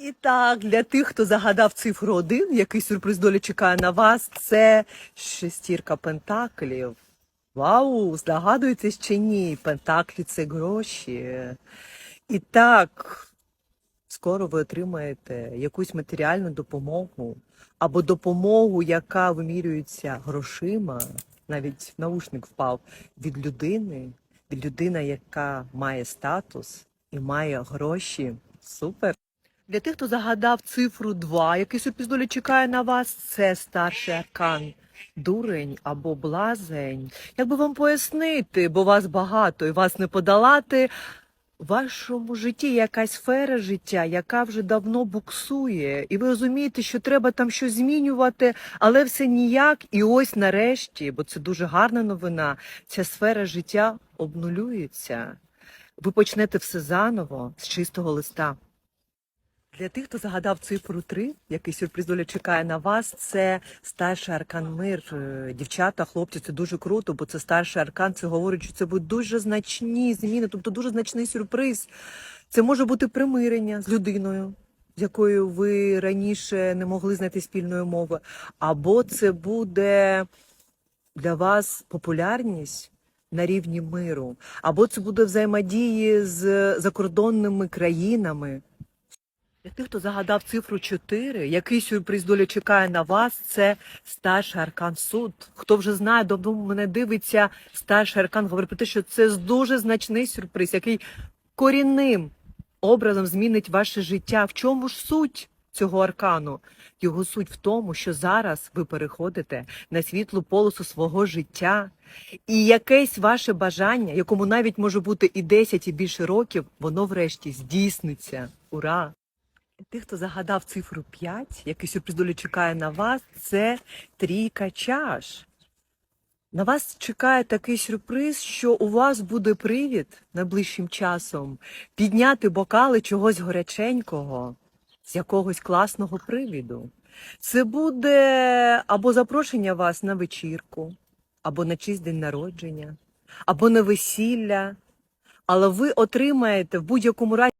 І так, для тих, хто загадав цифру один, який сюрприз долі чекає на вас, це шестірка пентаклів. Вау, здогадуєтесь чи ні? Пентаклі це гроші. І так, скоро ви отримаєте якусь матеріальну допомогу або допомогу, яка вимірюється грошима. Навіть наушник впав від людини, від людини, яка має статус і має гроші. Супер. Для тих, хто загадав цифру 2, який сюрприз чекає на вас, це старший аркан. Дурень або блазень. Як би вам пояснити, бо вас багато і вас не подолати. В вашому житті якась сфера життя, яка вже давно буксує, і ви розумієте, що треба там щось змінювати, але все ніяк. І ось нарешті, бо це дуже гарна новина, ця сфера життя обнулюється. Ви почнете все заново з чистого листа. Для тих, хто загадав цифру 3, який сюрприз доля чекає на вас, це старший аркан мир. Е, Дівчата, хлопці, це дуже круто, бо це старший аркан. Це говорить, що це будуть дуже значні зміни, тобто дуже значний сюрприз. Це може бути примирення з людиною, з якою ви раніше не могли знайти спільної мови, або це буде для вас популярність. На рівні миру, або це буде взаємодії з закордонними країнами, для тих, хто загадав цифру 4, який сюрприз доля чекає на вас, це старший аркан суд. Хто вже знає, давно мене дивиться, старший аркан говорить про те, що це дуже значний сюрприз, який корінним образом змінить ваше життя. В чому ж суть цього аркану? Його суть в тому, що зараз ви переходите на світлу полосу свого життя, і якесь ваше бажання, якому навіть може бути і 10, і більше років, воно врешті здійсниться. Ура! Тих, хто загадав цифру 5, який сюрприз долі чекає на вас, це трійка чаш. На вас чекає такий сюрприз, що у вас буде привід найближчим часом підняти бокали чогось горяченького з якогось класного привіду. Це буде або запрошення вас на вечірку, або на чийсь день народження, або на весілля. Але ви отримаєте в будь-якому разі.